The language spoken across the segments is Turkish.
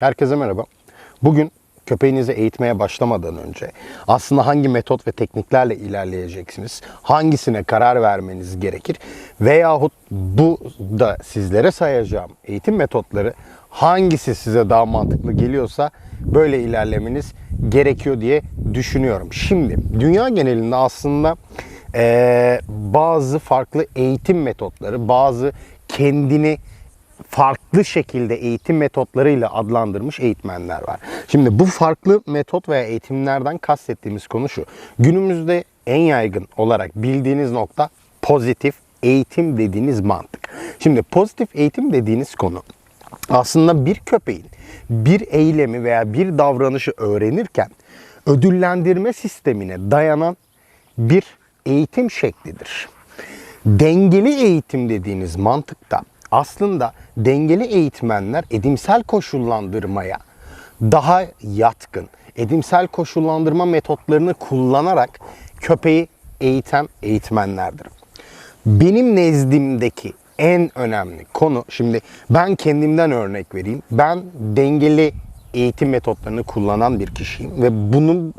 Herkese merhaba. Bugün köpeğinizi eğitmeye başlamadan önce aslında hangi metot ve tekniklerle ilerleyeceksiniz, hangisine karar vermeniz gerekir veyahut bu da sizlere sayacağım eğitim metotları hangisi size daha mantıklı geliyorsa böyle ilerlemeniz gerekiyor diye düşünüyorum. Şimdi dünya genelinde aslında eee, bazı farklı eğitim metotları, bazı kendini farklı şekilde eğitim metotlarıyla adlandırmış eğitmenler var. Şimdi bu farklı metot veya eğitimlerden kastettiğimiz konu şu. Günümüzde en yaygın olarak bildiğiniz nokta pozitif eğitim dediğiniz mantık. Şimdi pozitif eğitim dediğiniz konu aslında bir köpeğin bir eylemi veya bir davranışı öğrenirken ödüllendirme sistemine dayanan bir eğitim şeklidir. Dengeli eğitim dediğiniz mantıkta aslında dengeli eğitmenler edimsel koşullandırmaya daha yatkın, edimsel koşullandırma metotlarını kullanarak köpeği eğiten eğitmenlerdir. Benim nezdimdeki en önemli konu, şimdi ben kendimden örnek vereyim. Ben dengeli eğitim metotlarını kullanan bir kişiyim ve bunun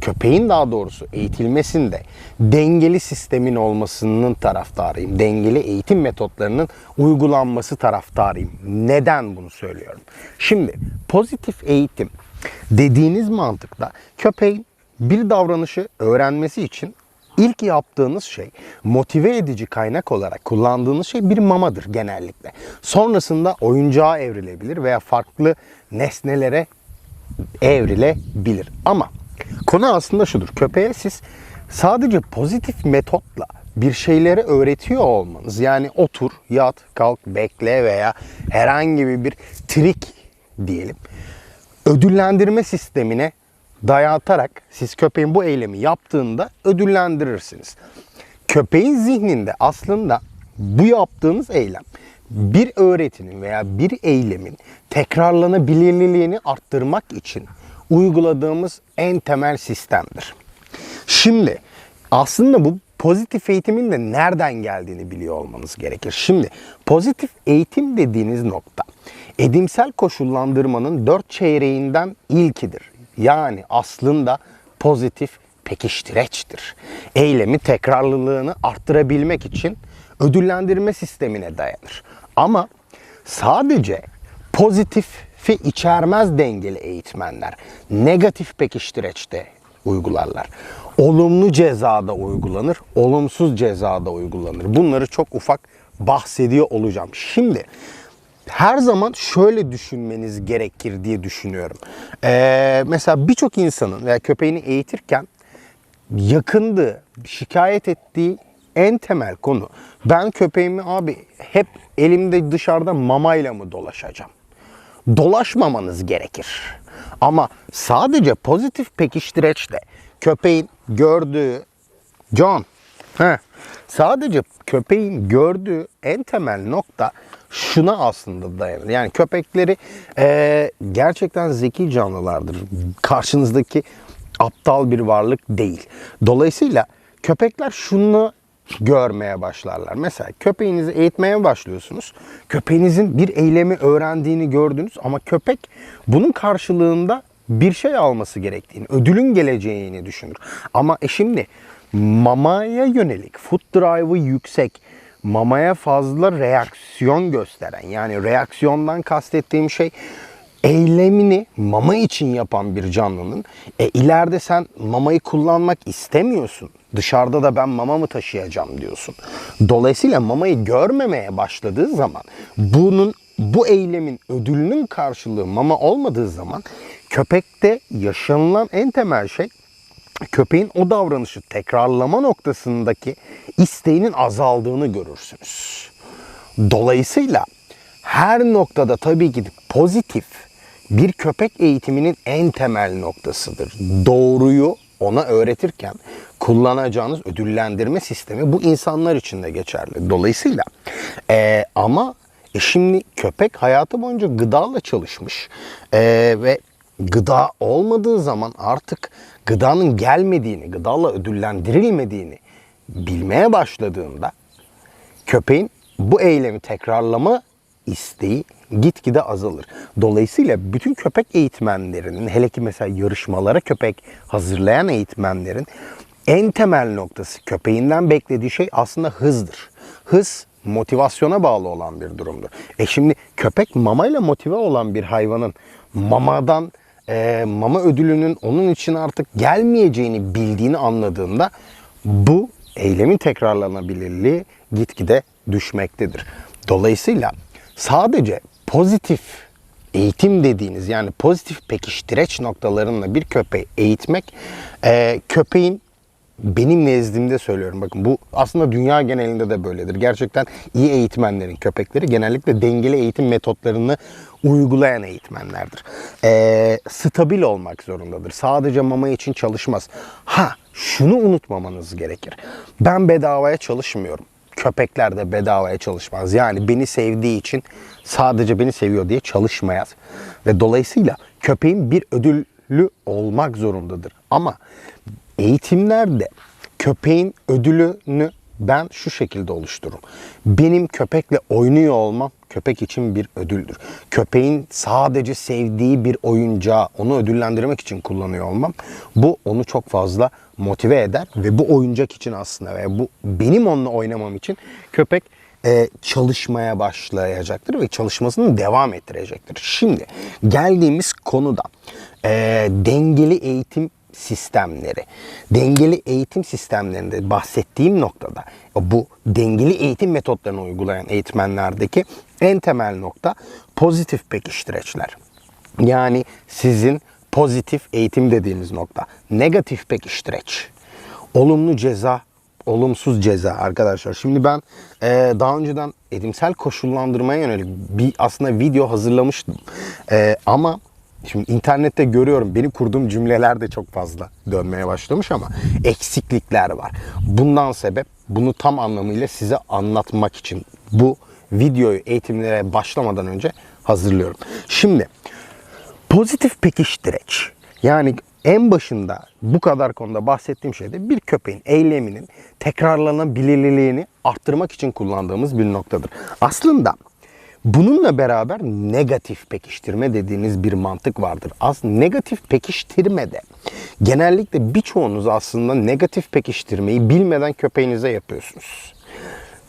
köpeğin daha doğrusu eğitilmesinde dengeli sistemin olmasının taraftarıyım. Dengeli eğitim metotlarının uygulanması taraftarıyım. Neden bunu söylüyorum? Şimdi pozitif eğitim dediğiniz mantıkla köpeğin bir davranışı öğrenmesi için İlk yaptığınız şey motive edici kaynak olarak kullandığınız şey bir mamadır genellikle. Sonrasında oyuncağa evrilebilir veya farklı nesnelere evrilebilir. Ama konu aslında şudur. Köpeğe siz sadece pozitif metotla bir şeyleri öğretiyor olmanız yani otur, yat, kalk, bekle veya herhangi bir trik diyelim ödüllendirme sistemine dayatarak siz köpeğin bu eylemi yaptığında ödüllendirirsiniz. Köpeğin zihninde aslında bu yaptığınız eylem bir öğretinin veya bir eylemin tekrarlanabilirliğini arttırmak için uyguladığımız en temel sistemdir. Şimdi aslında bu pozitif eğitimin de nereden geldiğini biliyor olmanız gerekir. Şimdi pozitif eğitim dediğiniz nokta edimsel koşullandırmanın dört çeyreğinden ilkidir. Yani aslında pozitif pekiştireçtir. Eylemi tekrarlılığını arttırabilmek için ödüllendirme sistemine dayanır. Ama sadece pozitifi içermez dengeli eğitmenler negatif pekiştireçte uygularlar. Olumlu cezada uygulanır, olumsuz cezada uygulanır. Bunları çok ufak bahsediyor olacağım. Şimdi her zaman şöyle düşünmeniz gerekir diye düşünüyorum. Ee, mesela birçok insanın veya köpeğini eğitirken yakındığı, şikayet ettiği en temel konu ben köpeğimi abi hep elimde dışarıda mamayla mı dolaşacağım? Dolaşmamanız gerekir. Ama sadece pozitif pekiştireçle köpeğin gördüğü John he, sadece köpeğin gördüğü en temel nokta şuna aslında dayanır. Yani köpekleri eee, gerçekten zeki canlılardır. Karşınızdaki aptal bir varlık değil. Dolayısıyla köpekler şunu görmeye başlarlar. Mesela köpeğinizi eğitmeye başlıyorsunuz. Köpeğinizin bir eylemi öğrendiğini gördünüz ama köpek bunun karşılığında bir şey alması gerektiğini, ödülün geleceğini düşünür. Ama e şimdi mamaya yönelik, food drive'ı yüksek, mamaya fazla reaksiyon gösteren yani reaksiyondan kastettiğim şey eylemini mama için yapan bir canlının e, ileride sen mamayı kullanmak istemiyorsun. Dışarıda da ben mama mı taşıyacağım diyorsun. Dolayısıyla mamayı görmemeye başladığı zaman bunun bu eylemin ödülünün karşılığı mama olmadığı zaman köpekte yaşanılan en temel şey köpeğin o davranışı tekrarlama noktasındaki isteğinin azaldığını görürsünüz. Dolayısıyla her noktada tabii ki pozitif bir köpek eğitiminin en temel noktasıdır. Doğruyu ona öğretirken kullanacağınız ödüllendirme sistemi bu insanlar için de geçerli. Dolayısıyla eee, ama e şimdi köpek hayatı boyunca gıdayla çalışmış Eee, ve gıda olmadığı zaman artık gıdanın gelmediğini, gıdayla ödüllendirilmediğini bilmeye başladığında köpeğin bu eylemi tekrarlama isteği gitgide azalır. Dolayısıyla bütün köpek eğitmenlerinin hele ki mesela yarışmalara köpek hazırlayan eğitmenlerin en temel noktası köpeğinden beklediği şey aslında hızdır. Hız motivasyona bağlı olan bir durumdur. E şimdi köpek mamayla motive olan bir hayvanın mamadan e, mama ödülünün onun için artık gelmeyeceğini bildiğini anladığında bu eylemin tekrarlanabilirliği gitgide düşmektedir. Dolayısıyla sadece pozitif eğitim dediğiniz yani pozitif pekiştireç noktalarında bir köpeği eğitmek e, köpeğin benim nezdimde söylüyorum bakın bu aslında dünya genelinde de böyledir. Gerçekten iyi eğitmenlerin köpekleri genellikle dengeli eğitim metotlarını uygulayan eğitmenlerdir. Ee, stabil olmak zorundadır. Sadece mama için çalışmaz. Ha şunu unutmamanız gerekir. Ben bedavaya çalışmıyorum. Köpekler de bedavaya çalışmaz. Yani beni sevdiği için sadece beni seviyor diye çalışmayaz. Ve dolayısıyla köpeğin bir ödüllü olmak zorundadır. Ama eğitimlerde köpeğin ödülünü ben şu şekilde oluştururum. Benim köpekle oynuyor olmam köpek için bir ödüldür. Köpeğin sadece sevdiği bir oyuncağı onu ödüllendirmek için kullanıyor olmam bu onu çok fazla motive eder ve bu oyuncak için aslında ve bu benim onunla oynamam için köpek e, çalışmaya başlayacaktır ve çalışmasını devam ettirecektir. Şimdi geldiğimiz konuda e, dengeli eğitim sistemleri. Dengeli eğitim sistemlerinde bahsettiğim noktada bu dengeli eğitim metotlarını uygulayan eğitmenlerdeki en temel nokta pozitif pekiştireçler. Yani sizin pozitif eğitim dediğiniz nokta. Negatif pekiştireç. Olumlu ceza, olumsuz ceza arkadaşlar. Şimdi ben e, daha önceden edimsel koşullandırmaya yönelik bir aslında video hazırlamıştım. E, ama Şimdi internette görüyorum benim kurduğum cümleler de çok fazla dönmeye başlamış ama eksiklikler var. Bundan sebep bunu tam anlamıyla size anlatmak için bu videoyu eğitimlere başlamadan önce hazırlıyorum. Şimdi pozitif pekiştireç yani en başında bu kadar konuda bahsettiğim şeyde bir köpeğin eyleminin tekrarlanabilirliğini arttırmak için kullandığımız bir noktadır. Aslında Bununla beraber negatif pekiştirme dediğiniz bir mantık vardır. Aslında negatif pekiştirmede genellikle birçoğunuz aslında negatif pekiştirmeyi bilmeden köpeğinize yapıyorsunuz.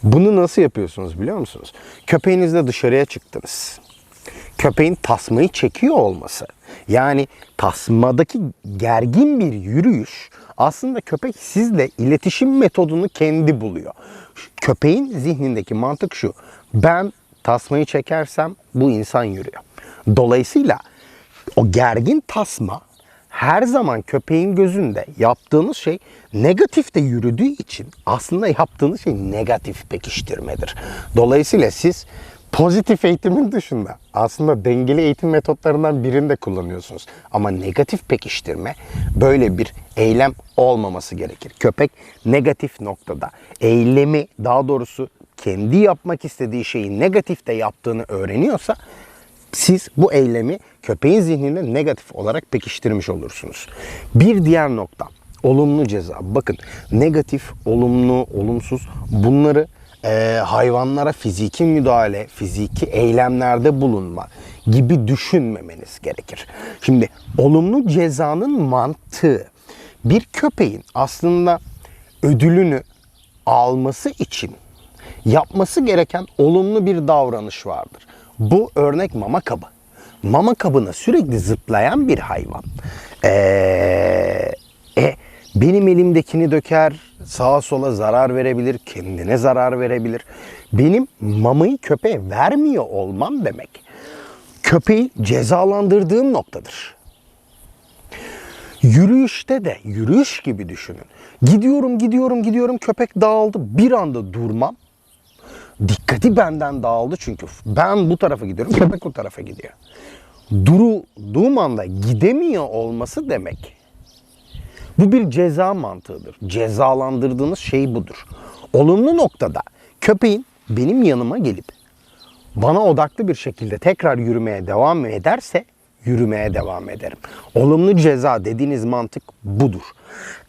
Bunu nasıl yapıyorsunuz biliyor musunuz? Köpeğinizle dışarıya çıktınız. Köpeğin tasmayı çekiyor olması. Yani tasmadaki gergin bir yürüyüş aslında köpek sizle iletişim metodunu kendi buluyor. Köpeğin zihnindeki mantık şu. Ben tasmayı çekersem bu insan yürüyor. Dolayısıyla o gergin tasma her zaman köpeğin gözünde yaptığınız şey negatifte yürüdüğü için aslında yaptığınız şey negatif pekiştirmedir. Dolayısıyla siz pozitif eğitimin dışında aslında dengeli eğitim metotlarından birini de kullanıyorsunuz. Ama negatif pekiştirme böyle bir eylem olmaması gerekir. Köpek negatif noktada eylemi daha doğrusu kendi yapmak istediği şeyi negatifte yaptığını öğreniyorsa siz bu eylemi köpeğin zihninde negatif olarak pekiştirmiş olursunuz. Bir diğer nokta olumlu ceza. Bakın negatif, olumlu, olumsuz bunları e, hayvanlara fiziki müdahale, fiziki eylemlerde bulunma gibi düşünmemeniz gerekir. Şimdi olumlu cezanın mantığı bir köpeğin aslında ödülünü alması için yapması gereken olumlu bir davranış vardır. Bu örnek mama kabı. Mama kabına sürekli zıplayan bir hayvan. Ee, e, benim elimdekini döker, sağa sola zarar verebilir, kendine zarar verebilir. Benim mamayı köpeğe vermiyor olmam demek. Köpeği cezalandırdığım noktadır. Yürüyüşte de yürüyüş gibi düşünün. Gidiyorum, gidiyorum, gidiyorum köpek dağıldı. Bir anda durmam dikkati benden dağıldı çünkü ben bu tarafa gidiyorum, köpek bu tarafa gidiyor. Durduğum anda gidemiyor olması demek. Bu bir ceza mantığıdır. Cezalandırdığınız şey budur. Olumlu noktada köpeğin benim yanıma gelip bana odaklı bir şekilde tekrar yürümeye devam ederse yürümeye devam ederim. Olumlu ceza dediğiniz mantık budur.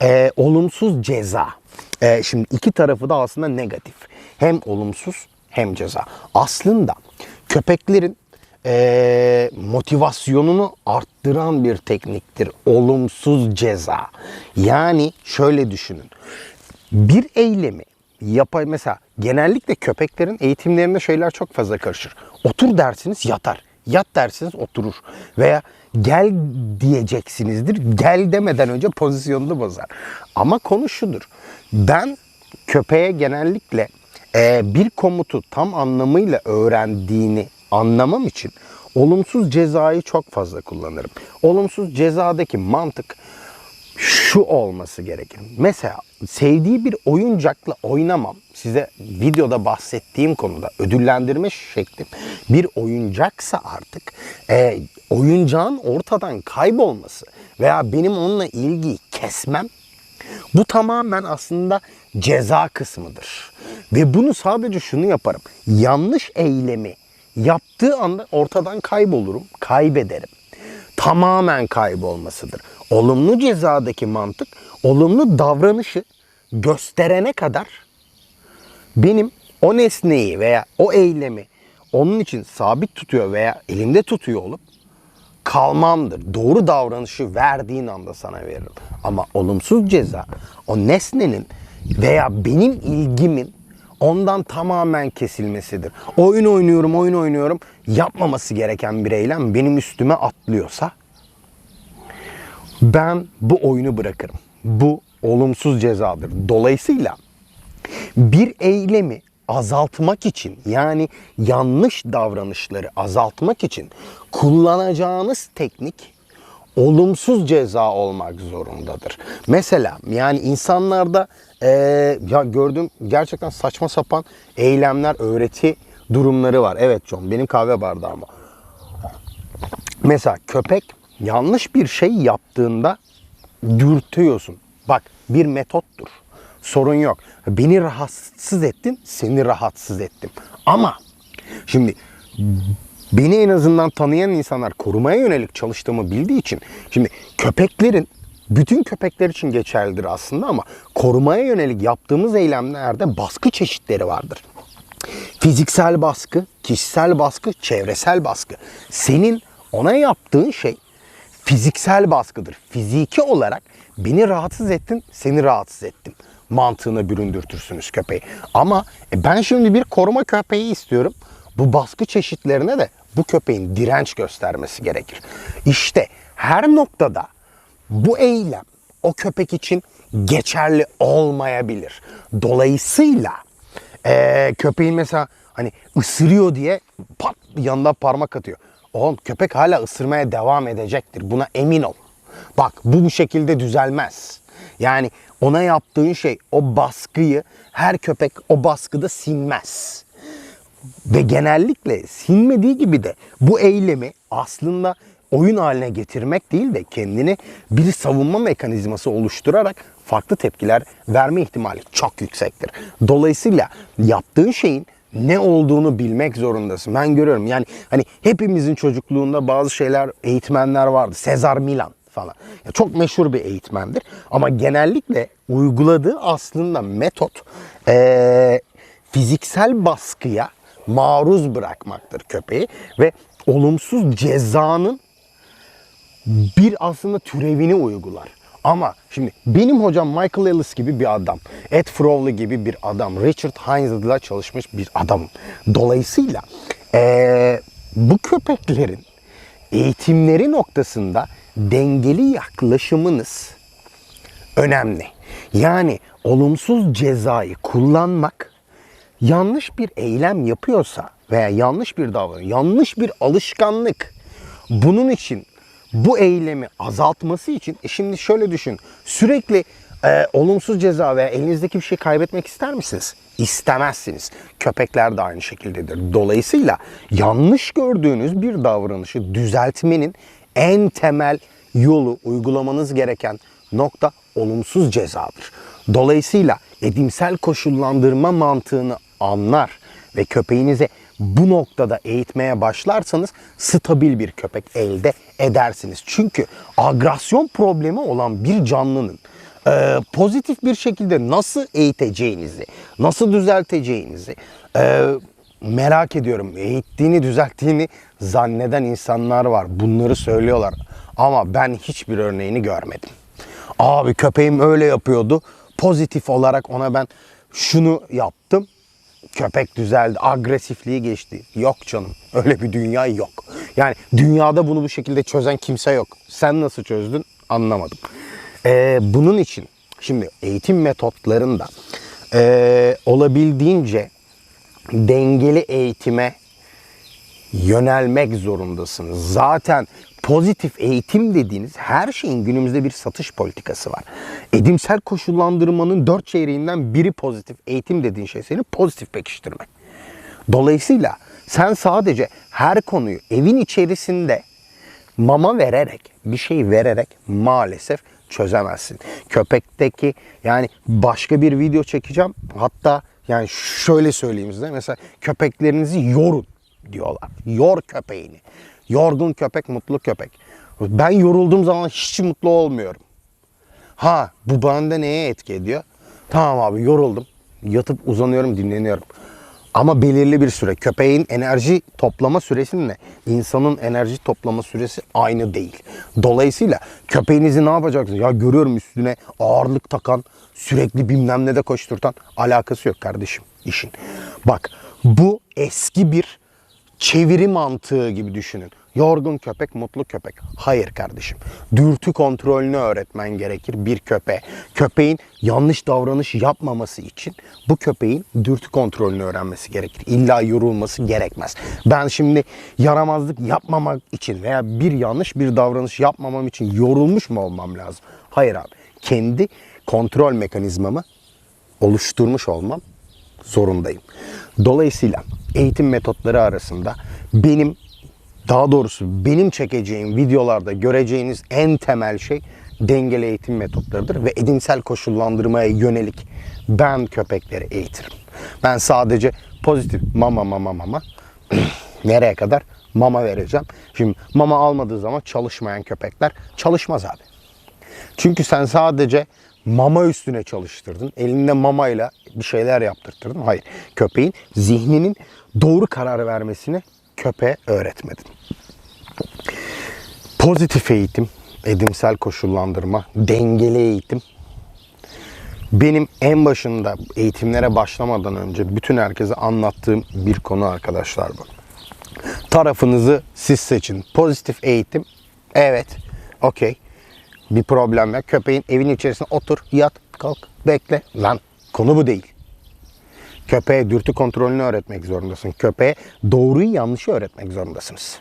Ee, olumsuz ceza. Ee, şimdi iki tarafı da aslında negatif. Hem olumsuz hem ceza. Aslında köpeklerin eee, motivasyonunu arttıran bir tekniktir. Olumsuz ceza. Yani şöyle düşünün. Bir eylemi yapay mesela genellikle köpeklerin eğitimlerinde şeyler çok fazla karışır. Otur dersiniz yatar. Yat dersiniz oturur. Veya gel diyeceksinizdir. Gel demeden önce pozisyonunu bozar. Ama konu şudur. Ben köpeğe genellikle e, bir komutu tam anlamıyla öğrendiğini anlamam için olumsuz cezayı çok fazla kullanırım. Olumsuz cezadaki mantık şu olması gerekir. Mesela sevdiği bir oyuncakla oynamam. Size videoda bahsettiğim konuda ödüllendirme şeklim bir oyuncaksa artık e, oyuncağın ortadan kaybolması veya benim onunla ilgiyi kesmem bu tamamen aslında ceza kısmıdır. Ve bunu sadece şunu yaparım. Yanlış eylemi yaptığı anda ortadan kaybolurum, kaybederim. Tamamen kaybolmasıdır. Olumlu cezadaki mantık olumlu davranışı gösterene kadar benim o nesneyi veya o eylemi onun için sabit tutuyor veya elimde tutuyor olup kalmamdır. Doğru davranışı verdiğin anda sana veririm. Ama olumsuz ceza o nesnenin veya benim ilgimin ondan tamamen kesilmesidir. Oyun oynuyorum, oyun oynuyorum. Yapmaması gereken bir eylem benim üstüme atlıyorsa ben bu oyunu bırakırım. Bu olumsuz cezadır. Dolayısıyla bir eylemi azaltmak için yani yanlış davranışları azaltmak için kullanacağınız teknik olumsuz ceza olmak zorundadır. Mesela yani insanlarda eee, ya gördüğüm gerçekten saçma sapan eylemler, öğreti durumları var. Evet John benim kahve bardağım. o. Mesela köpek yanlış bir şey yaptığında dürtüyorsun. Bak bir metottur. Sorun yok. Beni rahatsız ettin, seni rahatsız ettim. Ama şimdi beni en azından tanıyan insanlar korumaya yönelik çalıştığımı bildiği için şimdi köpeklerin bütün köpekler için geçerlidir aslında ama korumaya yönelik yaptığımız eylemlerde baskı çeşitleri vardır. Fiziksel baskı, kişisel baskı, çevresel baskı. Senin ona yaptığın şey fiziksel baskıdır. Fiziki olarak beni rahatsız ettin, seni rahatsız ettim. Mantığına büründürtürsünüz köpeği. Ama e, ben şimdi bir koruma köpeği istiyorum. Bu baskı çeşitlerine de bu köpeğin direnç göstermesi gerekir. İşte her noktada bu eylem o köpek için geçerli olmayabilir. Dolayısıyla ee, köpeğin mesela hani ısırıyor diye pat yanına parmak atıyor. Oğlum köpek hala ısırmaya devam edecektir. Buna emin ol. Bak bu bu şekilde düzelmez. Yani ona yaptığın şey o baskıyı her köpek o baskıda sinmez. Ve genellikle sinmediği gibi de bu eylemi aslında oyun haline getirmek değil de kendini bir savunma mekanizması oluşturarak farklı tepkiler verme ihtimali çok yüksektir. Dolayısıyla yaptığın şeyin ne olduğunu bilmek zorundasın. Ben görüyorum yani hani hepimizin çocukluğunda bazı şeyler eğitmenler vardı. Sezar Milan falan. Ya çok meşhur bir eğitmendir. Ama genellikle uyguladığı aslında metot eee, fiziksel baskıya maruz bırakmaktır köpeği ve olumsuz cezanın bir aslında türevini uygular. Ama şimdi benim hocam Michael Ellis gibi bir adam, Ed Frowley gibi bir adam, Richard Heinz'la çalışmış bir adam. Dolayısıyla eee, bu köpeklerin eğitimleri noktasında dengeli yaklaşımınız önemli. Yani olumsuz cezayı kullanmak yanlış bir eylem yapıyorsa veya yanlış bir davranış, yanlış bir alışkanlık bunun için bu eylemi azaltması için e şimdi şöyle düşün. Sürekli e, olumsuz ceza veya elinizdeki bir şey kaybetmek ister misiniz? İstemezsiniz. Köpekler de aynı şekildedir. Dolayısıyla yanlış gördüğünüz bir davranışı düzeltmenin en temel yolu uygulamanız gereken nokta olumsuz cezadır. Dolayısıyla edimsel koşullandırma mantığını anlar ve köpeğinize bu noktada eğitmeye başlarsanız stabil bir köpek elde edersiniz. Çünkü agresyon problemi olan bir canlının e, pozitif bir şekilde nasıl eğiteceğinizi, nasıl düzelteceğinizi e, merak ediyorum. Eğittiğini, düzelttiğini zanneden insanlar var. Bunları söylüyorlar. Ama ben hiçbir örneğini görmedim. Abi köpeğim öyle yapıyordu. Pozitif olarak ona ben şunu yaptım. Köpek düzeldi. Agresifliği geçti. Yok canım. Öyle bir dünya yok. Yani dünyada bunu bu şekilde çözen kimse yok. Sen nasıl çözdün anlamadım. Ee, bunun için şimdi eğitim metotlarında ee, olabildiğince dengeli eğitime yönelmek zorundasınız. Zaten pozitif eğitim dediğiniz her şeyin günümüzde bir satış politikası var. Edimsel koşullandırmanın dört çeyreğinden biri pozitif eğitim dediğin şey seni pozitif pekiştirmek. Dolayısıyla sen sadece her konuyu evin içerisinde mama vererek, bir şey vererek maalesef çözemezsin. Köpekteki yani başka bir video çekeceğim. Hatta yani şöyle söyleyeyim size. Mesela köpeklerinizi yorun diyorlar. Yor köpeğini. Yorgun köpek mutlu köpek. Ben yorulduğum zaman hiç mutlu olmuyorum. Ha bu bende neye etki ediyor? Tamam abi yoruldum. Yatıp uzanıyorum dinleniyorum. Ama belirli bir süre. Köpeğin enerji toplama süresinle insanın enerji toplama süresi aynı değil. Dolayısıyla köpeğinizi ne yapacaksınız? Ya görüyorum üstüne ağırlık takan, sürekli bilmem ne de koşturtan alakası yok kardeşim işin. Bak bu eski bir çeviri mantığı gibi düşünün. Yorgun köpek, mutlu köpek. Hayır kardeşim. Dürtü kontrolünü öğretmen gerekir bir köpeğe. Köpeğin yanlış davranış yapmaması için bu köpeğin dürtü kontrolünü öğrenmesi gerekir. İlla yorulması gerekmez. Ben şimdi yaramazlık yapmamak için veya bir yanlış bir davranış yapmamam için yorulmuş mu olmam lazım? Hayır abi. Kendi kontrol mekanizmamı oluşturmuş olmam zorundayım. Dolayısıyla eğitim metotları arasında benim daha doğrusu benim çekeceğim videolarda göreceğiniz en temel şey dengeli eğitim metotlarıdır ve edimsel koşullandırmaya yönelik ben köpekleri eğitirim. Ben sadece pozitif mama mama mama nereye kadar mama vereceğim. Şimdi mama almadığı zaman çalışmayan köpekler çalışmaz abi. Çünkü sen sadece mama üstüne çalıştırdın. Elinde mamayla bir şeyler yaptırttırdın. Hayır. Köpeğin zihninin doğru karar vermesini köpeğe öğretmedin. Pozitif eğitim, edimsel koşullandırma, dengeli eğitim. Benim en başında eğitimlere başlamadan önce bütün herkese anlattığım bir konu arkadaşlar bu. Tarafınızı siz seçin. Pozitif eğitim, evet, okey. Bir problem yok. Köpeğin evin içerisinde otur, yat, kalk, bekle. Lan konu bu değil. Köpeğe dürtü kontrolünü öğretmek zorundasın. Köpeğe doğruyu yanlışı öğretmek zorundasınız.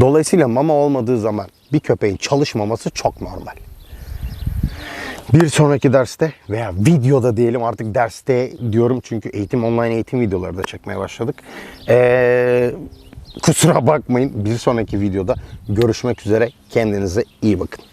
Dolayısıyla mama olmadığı zaman bir köpeğin çalışmaması çok normal. Bir sonraki derste veya videoda diyelim artık derste diyorum çünkü eğitim online eğitim videoları da çekmeye başladık. Ee, kusura bakmayın bir sonraki videoda görüşmek üzere kendinize iyi bakın.